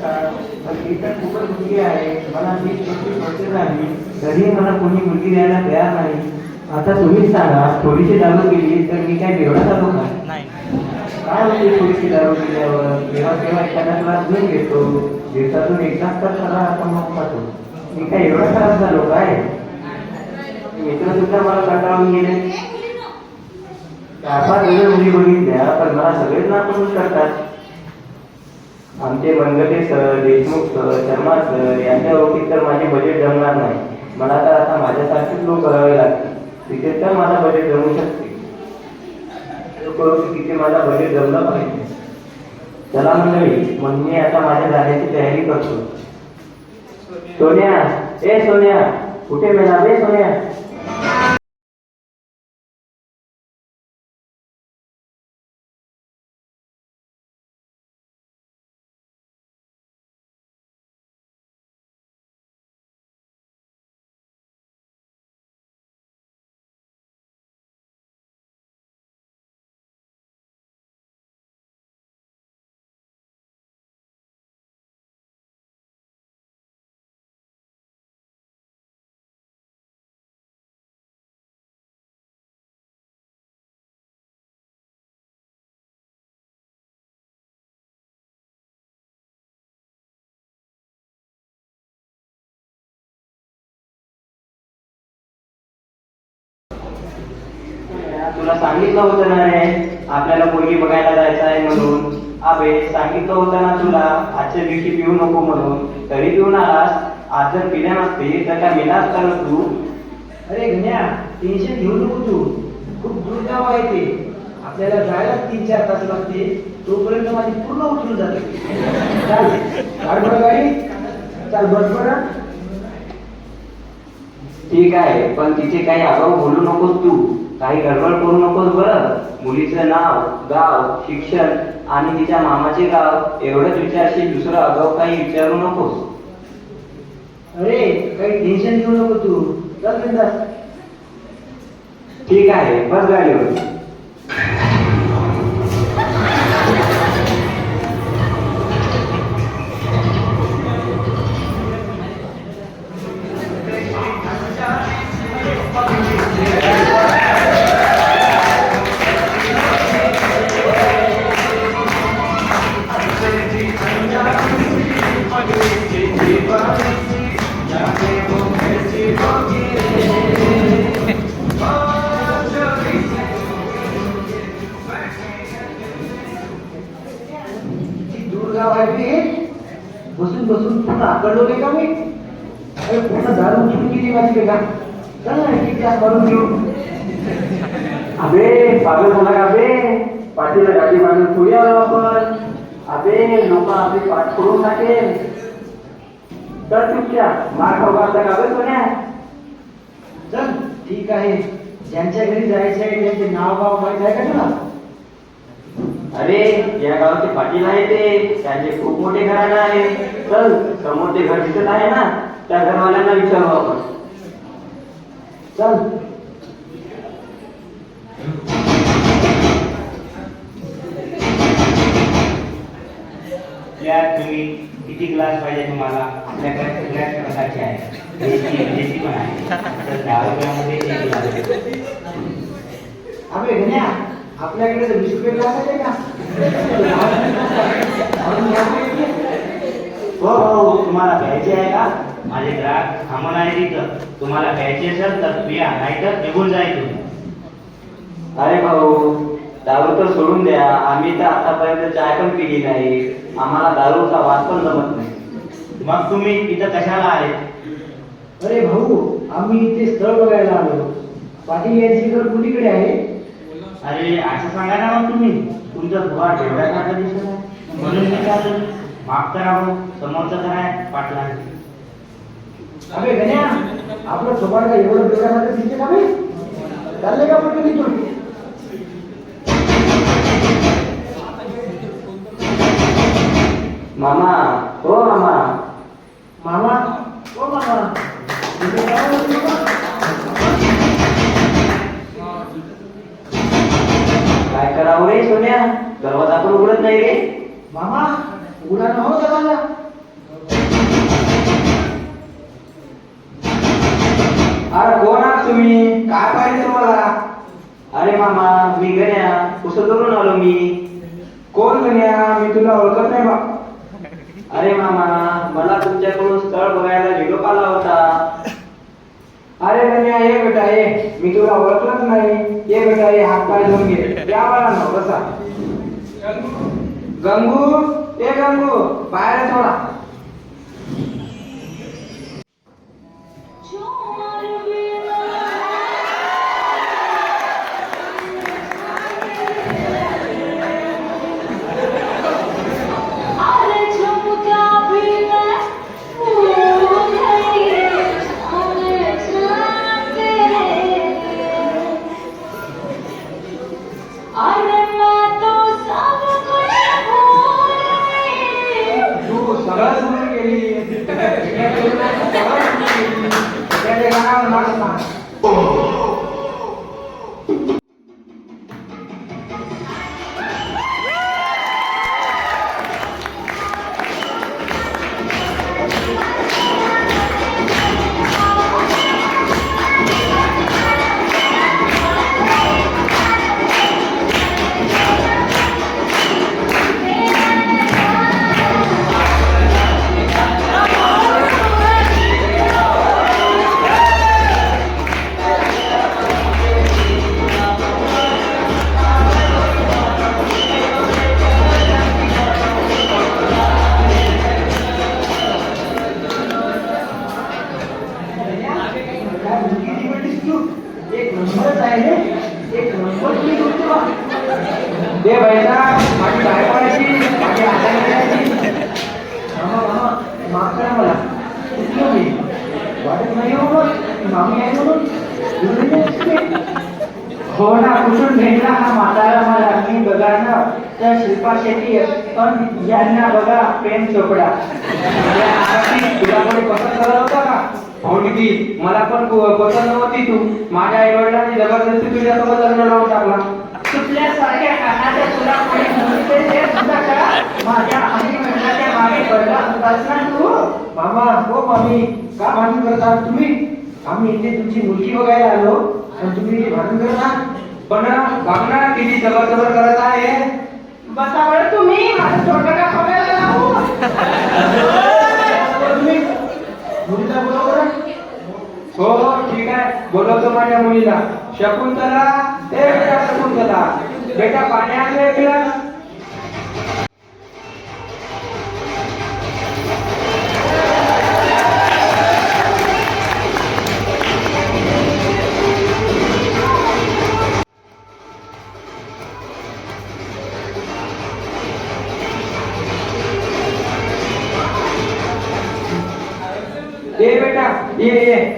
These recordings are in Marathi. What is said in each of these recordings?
शकतात पण मी तर खूपच मुलगी आहे मला वर्ष झाली तरीही मला कोणी मुलगी द्यायला तयार नाही. आता तुम्हीच सांगा थोडीशी दारू केली तर मी काय बेवडा झालो का नाही. काय होते थोडीशी दारू केल्यावर तेव्हा तेव्हा एखादा क्लास घेऊन घेतो दिवसातून एकदाच तर सगळा आपण मग खातो मी काय एवढा खराब झालो काय मित्र सुद्धा मला कंटाळून गेले चार पाच वेळ मुली बघितल्या पण मला सगळेच नापसंत करतात. आमचे Bangate sir Deshmukh sir Sharma sir यांच्या ओळखीत तर माझे बजेट जमणार नाही. मला तर आता माझ्यासारखेच लोक करावे लागतील. तिथे तर माझा बजेट जमू शकते. करू तिथे माझा बजेट जमलं पाहिजे. चला मंडळी मग मी आता माझ्या जाण्याची तयारी करतो. सोन्या ए सोन्या कुठे मिळणार रे सोन्या? तुला सांगितलं होतं ना रे आपल्याला पोरगी बघायला जायचं आहे म्हणून. अबे सांगितलं होतं ना तुला आजच्या दिवशी पिऊ नको म्हणून. तरी पिऊन आलास. आज जर पिल्या नसते तर काय मिळास तर तू? अरे गण्या टेन्शन घेऊ नको तू. खूप दूर गाव आहे ते. आपल्याला जायला तीन चार तास लागते तोपर्यंत माझी पूर्ण उठून जाते. चाल गाडी. चाल बस बरं. ठीक आहे पण तिचे काही आगाऊ बोलू नकोस तू. काही गडबड करू नकोस बरं. मुलीचं नाव गाव शिक्षण आणि तिच्या मामाचे गाव एवढंच विचारशील दुसरं आगाऊ काही विचारू नकोस. अरे काही टेन्शन घेऊ नको तू. चल ठीक आहे बस गाडीवर. किती बसून बसून पूर्ण आकडलो नाही का मी? अरे पूर्ण दारू उचलून गेली माझी का चल ना एक ग्लास मारून घेऊ. अबे पागल झाला का बे? पाठीला गाठी मारून थोडी आलो आपण. अबे लोक आपली पाठ करून टाकेल. तर तुमच्या. मार खाऊ घालता का बे सोन्या चल ठीक आहे. ज्यांच्या घरी जायचं आहे त्यांचे नाव गाव माहीत आहे का तुला? अरे या गावाचे पाटील आहे ते. त्यांचे खूप मोठे घराणं आहे चल समोर ते घर दिसत आहे ना त्या घरवाल्यांना विचारू आपण. चल. यात तुम्ही किती ग्लास पाहिजे तुम्हाला? आपल्याकडे सगळ्याच प्रकारचे आहे. देशी विदेशी पण आहे. तर दहा रुपयामध्ये एक ग्लास आहे. अबे गण्या आपल्याकडे तर वीस रुपये ग्लास आहे का? हो हो तुम्हाला घ्यायचे आहे का? माझे ग्राहक थांबून आहे तिथं तुम्हाला घ्यायचे असेल तर पिया नाहीतर निघून जाईल तुम्ही. अरे भाऊ दारू तर सोडून द्या. आम्ही तर आतापर्यंत चाय पण पिली नाही. आम्हाला दारूचा वास पण जमत नाही. मग तुम्ही इथं कशाला आले अरे भाऊ आम्ही इथे स्थळ बघायला आलो. पाटील यांची घर कुणीकडे आहे? अरे असं सांगा ना मग तुम्ही. तुमचा धुवा ठेवला का दिसत आहे म्हणून विचारलं माफ करा हो समोरचा तर आहे पाटला अबे गण्या आपलं सोपाट का एवढं बेगासारखं दिसते का बे चालले का पण तुम्ही? मामा हो मामा. मामा हो मामा. करावं रे सोन्या दरवाजा पण उघडत नाही रे. मामा उघडा नव्हतं हो दरवाजा. अरे कोण आहात तुम्ही? काय पाहिजे तुम्हाला? अरे मामा मी गण्या कुसं करून आलो मी. कोण गण्या? मी तुला ओळखत नाही बा. अरे मामा मला तुमच्याकडून स्थळ बघायला निरोप आला होता. अरे गण्या ये बेटा ये. मी तुला ओळखलंच नाही. ये बेटा ये हात पाय धरून घे. या बाळा ना बसा. गंगू ए गंगू बाहेर थोडा एक नंबरच आहे एक नंबर माझी बायकोची माझी मामा मामा माफ करा मला. चुकलो मी. वाटत नाही हो मग मामी आहे म्हणून. हो ना कुठून भेटला हा म्हातारा मला? मी बघा ना त्या शिल्पा शेट्टी पण यांना बघा प्रेम चोपडा. या तुला कोणी पसंत करत होता का? हो किती मला पण पसंत नव्हती तू. माझ्या आई वडिलांनी जबरदस्ती तुझ्यासोबत लग्न लावून टाकला तुपल्यासारख्या कानाच्या तुला कोणी मुलगे देत होता का माझ्या आणि महिन्याच्या मागे पडला होतास ना तू? मामा हो मामी. का भांडण करतात तुम्ही? आम्ही इथे तुमची मुलगी बघायला आलो. आणि तुम्ही भांडण करता पण बघणार किती? जबर जबर करत आहे. बसा बरं तुम्ही. माझं छोटं का बघायला लावू? तुम्ही मुलीला बोलवलं ना? हो हो ठीक आहे. बोलवतो माझ्या मुलीला. शकुंतला ए बेटा शकुंतला. बेटा पाणी आणलं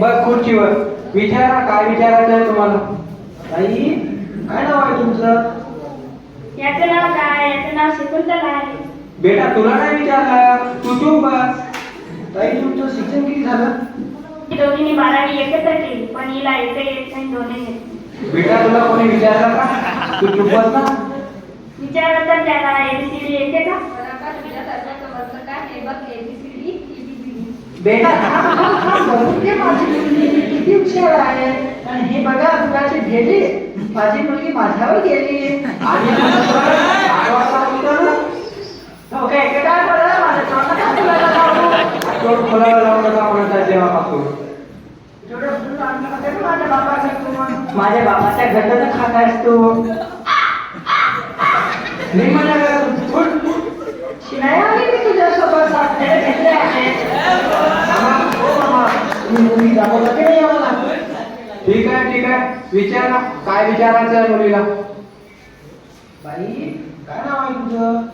बस खुर्चीवर. विचारा काय विचारायचं आहे तुम्हाला? ताई काय नाव आहे तुमचं? याचं नाव काय? याचं नाव शकुंतला आहे. बेटा तुला नाही विचारलं? तू चूप बस. ताई तुमचं शिक्षण किती झालं? ती दोघींनी बारावी एकत्र केली पण हिला एक येत नाही दोन्ही येत बेटा तुला कोणी विचारलं का? तू चूप बस ना. विचारलं तर त्याला एबीसीडी येते का? बेटा माझी मुलगी किती हुशार आहे. आणि हे बघा तुझ्याची भेटली माझी मुलगी माझ्यावर गेली. आणि आठ वाजता बोलतो ना हो काय इकडे काय बरं माझं तोंड का फुलायला लावू? तोंड खोलायला लावून नका म्हणत आहे तेव्हापासून थोडं फुल आणलं होतं का माझ्या बापाचं तू? माझ्या बाबाच्या घरचं खात आहेस तू नाही माझ्या घरातून उठ. शिनाई आली मी तुझ्यासोबत साथीला घेतले आहे मामा, ओ मामा, तुम्ही मुलगी दाखवता की नाही आम्हाला? ठीक आहे ठीक आहे. विचारा. काय विचारायचं आहे मुलीला? बाई काय नाव आहे तुझं?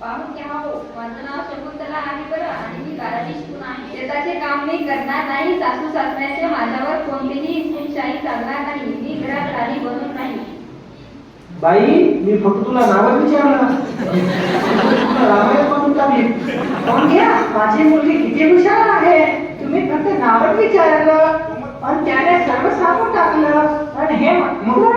पाहून घ्या हो. माझं नाव शकुंतला आहे बरं आणि मी बारावी शिकून आहे. शेताचे काम मी करणार नाही सासू सासऱ्याचे माझ्यावर कोणतीही हुकूमशाही चालणार नाही. मी घरात बनून नाही बाई मी फक्त तुला नावच विचारलं तुला रामायण पण घ्या. माझी मुलगी किती हुशार आहे. पण ते नावच विचारलं पण त्याने सर्व सांगून टाकलं. आणि हे मग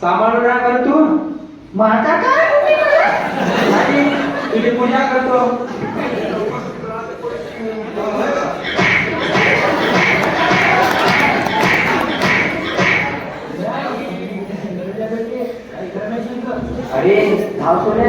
सांभाळून राहा करतो माझा काय तुझी पूजा करतो. अरे धावतो रे